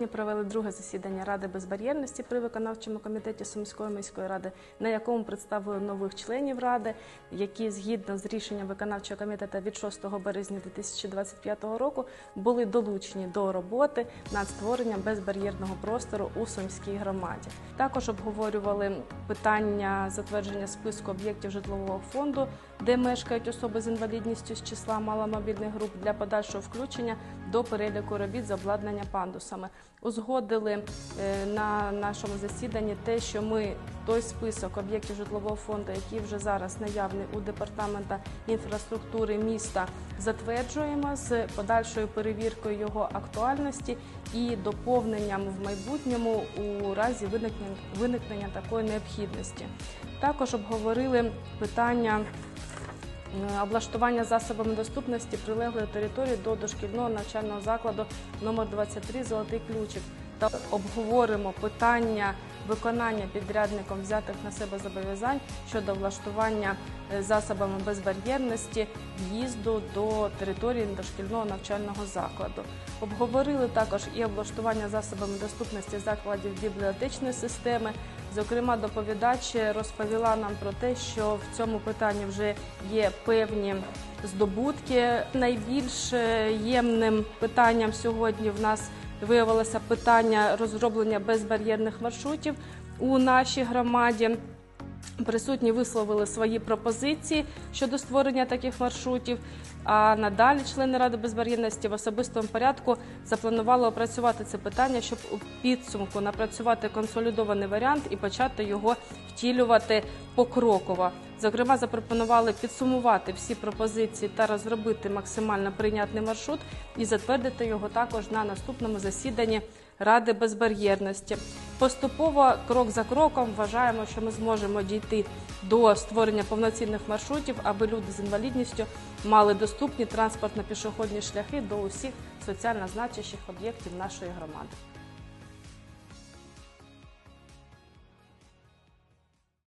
Ми провели друге засідання Ради безбар'єрності при виконавчому комітеті Сумської міської ради, на якому представили нових членів ради, які згідно з рішенням виконавчого комітету від 6 березня 2025 року були долучені до роботи над створенням безбар'єрного простору у Сумській громаді. Також обговорювали питання затвердження списку об'єктів житлового фонду, де мешкають особи з інвалідністю з числа маломобільних груп для подальшого включення до переліку робіт з обладнання пандусами. Узгодили е, на нашому засіданні те, що ми той список об'єктів житлового фонду, який вже зараз наявний у департамента інфраструктури міста, затверджуємо з подальшою перевіркою його актуальності і доповненням в майбутньому у разі виникнення, виникнення такої необхідності. Також обговорили питання. Е, Облаштування засобами доступності прилеглої території до дошкільного навчального закладу номер 23 Золотий ключик та обговоримо питання виконання підрядником взятих на себе зобов'язань щодо влаштування е, засобами безбар'єрності в'їзду до території дошкільного навчального закладу. Обговорили також і облаштування засобами доступності закладів бібліотечної системи. Зокрема, доповідач розповіла нам про те, що в цьому питанні вже є певні здобутки. Найбільш е, ємним питанням сьогодні в нас виявилося питання розроблення безбар'єрних маршрутів у нашій громаді. Присутні висловили свої пропозиції щодо створення таких маршрутів. А надалі члени ради безбар'єрності в особистому порядку запланували опрацювати це питання, щоб у підсумку напрацювати консолідований варіант і почати його втілювати покроково. Зокрема, запропонували підсумувати всі пропозиції та розробити максимально прийнятний маршрут і затвердити його також на наступному засіданні Ради безбар'єрності. Поступово, крок за кроком, вважаємо, що ми зможемо дійти до створення повноцінних маршрутів, аби люди з інвалідністю мали доступні транспортно-пішохідні шляхи до усіх соціально значущих об'єктів нашої громади.